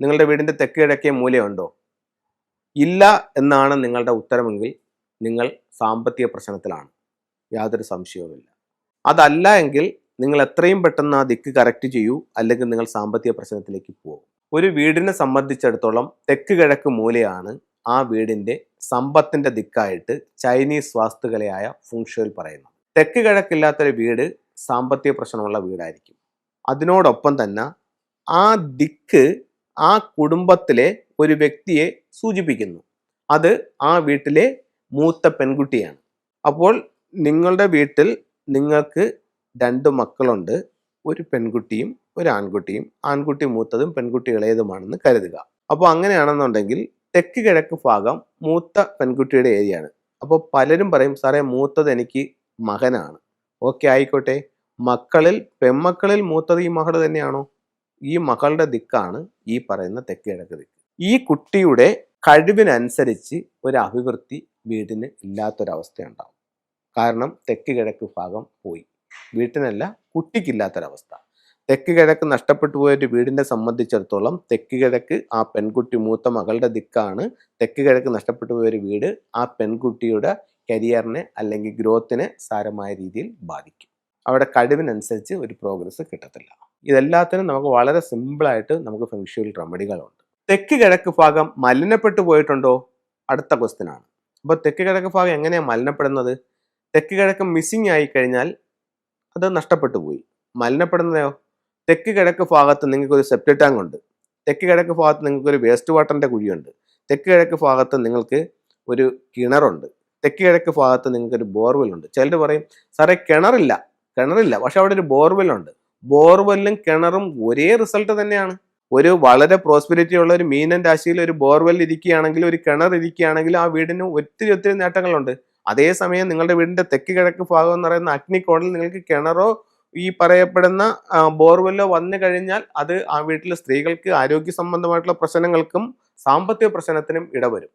നിങ്ങളുടെ വീടിന്റെ തെക്ക് കിഴക്കേ മൂലയുണ്ടോ? ഇല്ല എന്നാണ് നിങ്ങളുടെ ഉത്തരമെങ്കിൽ നിങ്ങൾ സാമ്പത്തിക പ്രശ്നത്തിലാണ്. യാതൊരു സംശയവുമില്ല. അതല്ല എങ്കിൽ നിങ്ങൾ എത്രയും പെട്ടെന്ന് ആ ദിക്ക് കറക്റ്റ് ചെയ്യൂ അല്ലെങ്കിൽ നിങ്ങൾ സാമ്പത്തിക പ്രശ്നത്തിലേക്ക് പോകും ഒരു വീടിനെ സംബന്ധിച്ചിടത്തോളം തെക്ക് കിഴക്ക് മൂലയാണ് ആ വീടിന്റെ സമ്പത്തിന്റെ ദിക്കായിട്ട് ചൈനീസ് വാസ്തുകലയായ ഫുങ്ഷോയിൽ പറയുന്നത്. തെക്ക് കിഴക്കില്ലാത്തൊരു വീട് സാമ്പത്തിക പ്രശ്നമുള്ള വീടായിരിക്കും. അതിനോടൊപ്പം തന്നെ ആ ദിക്ക് ആ കുടുംബത്തിലെ ഒരു വ്യക്തിയെ സൂചിപ്പിക്കുന്നു. അത് ആ വീട്ടിലെ മൂത്ത പെൺകുട്ടിയാണ്. അപ്പോൾ നിങ്ങളുടെ വീട്ടിൽ നിങ്ങൾക്ക് രണ്ട് മക്കളുണ്ട്. ഒരു പെൺകുട്ടിയും ഒരു ആൺകുട്ടിയും. ആൺകുട്ടി മൂത്തതും പെൺകുട്ടി ഇളയതുമാണെന്ന് കരുതുക. അപ്പോൾ അങ്ങനെയാണെന്നുണ്ടെങ്കിൽ തെക്ക് കിഴക്ക് ഭാഗം മൂത്ത പെൺകുട്ടിയുടെ ഏരിയയാണ്. അപ്പോൾ പലരും പറയും സാറേ മൂത്തത് എനിക്ക് മകനാണ്. ഓക്കെ ആയിക്കോട്ടെ. മക്കളിൽ പെൺമക്കളിൽ മൂത്തത് ഈ മകൾ തന്നെയാണോ? ഈ മകളുടെ ദിക്കാണ് ഈ പറയുന്ന തെക്ക് കിഴക്ക് ദിക്ക്. ഈ കുട്ടിയുടെ കഴിവിനനുസരിച്ച് ഒരു അഭിവൃദ്ധി വീടിന് ഇല്ലാത്തൊരവസ്ഥയുണ്ടാവും. കാരണം തെക്ക് കിഴക്ക് ഭാഗം പോയി. വീട്ടിനല്ല കുട്ടിക്കില്ലാത്തൊരവസ്ഥ. തെക്ക് കിഴക്ക് നഷ്ടപ്പെട്ടു പോയ ഒരു വീടിനെ സംബന്ധിച്ചിടത്തോളം തെക്ക് കിഴക്ക് ആ പെൺകുട്ടി മൂത്ത മകളുടെ ദിക്കാണ് തെക്ക് കിഴക്ക് നഷ്ടപ്പെട്ടു പോയൊരു വീട് ആ പെൺകുട്ടിയുടെ കരിയറിനെ അല്ലെങ്കിൽ ഗ്രോത്തിനെ സാരമായ രീതിയിൽ ബാധിക്കും. അവിടെ കഴിവിനനുസരിച്ച് ഒരു പ്രോഗ്രസ് കിട്ടത്തില്ല. ഇതെല്ലാത്തിനും നമുക്ക് വളരെ സിമ്പിളായിട്ട് നമുക്ക് ഫെങ്ഷുവൽ റെമഡികളുണ്ട് തെക്ക് കിഴക്ക് ഭാഗം മലിനപ്പെട്ടു പോയിട്ടുണ്ടോ? അടുത്ത ക്വസ്റ്റ്യൻ ആണ്. അപ്പോൾ തെക്ക് കിഴക്ക് ഭാഗം എങ്ങനെയാണ് മലിനപ്പെടുന്നത്? തെക്ക് കിഴക്ക് മിസ്സിങ് ആയി കഴിഞ്ഞാൽ അത് നഷ്ടപ്പെട്ടു പോയി. മലിനപ്പെടുന്നതോ തെക്ക് കിഴക്ക് ഭാഗത്ത് നിങ്ങൾക്ക് ഒരു സെപ്റ്റി ടാങ്ക് ഉണ്ട്. തെക്ക് കിഴക്ക് ഭാഗത്ത് നിങ്ങൾക്ക് ഒരു വേസ്റ്റ് വാട്ടറിന്റെ കുഴിയുണ്ട്. തെക്ക് കിഴക്ക് ഭാഗത്ത് നിങ്ങൾക്ക് ഒരു കിണറുണ്ട്. തെക്ക് കിഴക്ക് ഭാഗത്ത് നിങ്ങൾക്ക് ഒരു ബോർവെൽ ഉണ്ട്. ചിലർ പറയും സാറേ കിണറില്ല. കിണറില്ല. പക്ഷെ അവിടെ ഒരു ബോർവെല്ലുണ്ട്. ബോർവെല്ലും കിണറും ഒരേ റിസൾട്ട് തന്നെയാണ്. ഒരു വളരെ പ്രോസ്പെരിറ്റി ഉള്ള ഒരു മീനൻ രാശിയിൽ ഒരു ബോർവെൽ ഇരിക്കുകയാണെങ്കിൽ ഒരു കിണർ ഇരിക്കുകയാണെങ്കിൽ ആ വീടിന് ഒത്തിരി ഒത്തിരി നേട്ടങ്ങളുണ്ട്. അതേസമയം നിങ്ങളുടെ വീടിന്റെ തെക്ക് കിഴക്ക് ഭാഗം എന്ന് പറയുന്ന അഗ്നിക്കോണിൽ നിങ്ങൾക്ക് കിണറോ ഈ പറയപ്പെടുന്ന ബോർവെല്ലോ വന്നു കഴിഞ്ഞാൽ അത് ആ വീട്ടിലെ സ്ത്രീകൾക്ക് ആരോഗ്യ സംബന്ധമായിട്ടുള്ള പ്രശ്നങ്ങൾക്കും സാമ്പത്തിക പ്രശ്നത്തിനും ഇടവരും.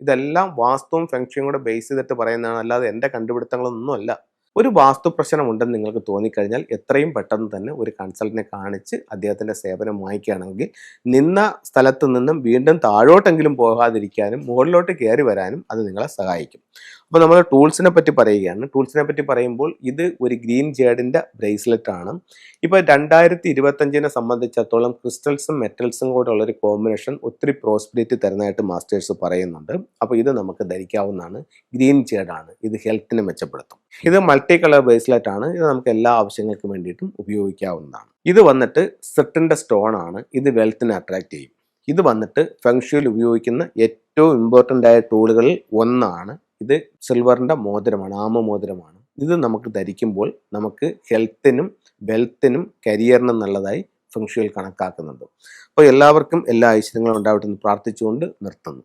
ഇതെല്ലാം വാസ്തുവും ഫെങ്ഷനും കൂടെ ബേസ് ചെയ്തിട്ട് പറയുന്നതാണ്. അല്ലാതെ എന്റെ കണ്ടുപിടുത്തങ്ങളൊന്നും അല്ല ഒരു വാസ്തു പ്രശ്നം ഉണ്ടെന്ന് നിങ്ങൾക്ക് തോന്നിക്കഴിഞ്ഞാൽ എത്രയും പെട്ടെന്ന് തന്നെ ഒരു കൺസൾട്ടിനെ കാണിച്ച് അദ്ദേഹത്തിന്റെ സേവനം വാങ്ങിക്കുകയാണെങ്കിൽ നിന്ന സ്ഥലത്ത് നിന്നും വീണ്ടും താഴോട്ടെങ്കിലും പോകാതിരിക്കാനും മുകളിലോട്ട് കയറി വരാനും അത് നിങ്ങളെ സഹായിക്കും. അപ്പോൾ നമ്മൾ ടൂൾസിനെ പറ്റി പറയുകയാണ്. ടൂൾസിനെ പറ്റി പറയുമ്പോൾ ഇത് ഒരു ഗ്രീൻ ജേഡിന്റെ ബ്രേസ്ലെറ്റ് ആണ്. ഇപ്പോൾ രണ്ടായിരത്തി ഇരുപത്തഞ്ചിനെ സംബന്ധിച്ചിടത്തോളം ക്രിസ്റ്റൽസും മെറ്റൽസും കൂടെ ഉള്ളൊരു കോമ്പിനേഷൻ ഒത്തിരി പ്രോസ്പിരിറ്റി തരുന്നതായിട്ട് മാസ്റ്റേഴ്സ് പറയുന്നുണ്ട്. അപ്പോൾ ഇത് നമുക്ക് ധരിക്കാവുന്നതാണ്. ഗ്രീൻ ജേഡാണ്. ഇത് ഹെൽത്തിനെ മെച്ചപ്പെടുത്തും. ഇത് മൾട്ടി കളർ ബ്രേസ്ലെറ്റ് ആണ്. ഇത് നമുക്ക് എല്ലാ ആവശ്യങ്ങൾക്കും വേണ്ടിയിട്ടും ഉപയോഗിക്കാവുന്നതാണ്. ഇത് വന്നിട്ട് സെട്ടിന്റെ സ്റ്റോൺ ആണ്. ഇത് വെൽത്തിനെ അട്രാക്ട് ചെയ്യും. ഇത് വന്നിട്ട് ഫെങ്ഷുവിൽ ഉപയോഗിക്കുന്ന ഏറ്റവും ഇമ്പോർട്ടന്റ് ആയ ടൂളുകളിൽ ഒന്നാണ് ഇത് സിൽവറിന്റെ മോതിരമാണ് ആമ മോതിരമാണ് ഇത് നമുക്ക് ധരിക്കുമ്പോൾ നമുക്ക് ഹെൽത്തിനും വെൽത്തിനും കരിയറിനും നല്ലതായി ഫെങ്ഷുവൽ കണക്കാക്കുന്നുണ്ട്. അപ്പോൾ എല്ലാവർക്കും എല്ലാ ഐശ്വര്യങ്ങളും ഉണ്ടാവട്ടെ എന്ന് പ്രാർത്ഥിച്ചുകൊണ്ട് നിർത്തുന്നു.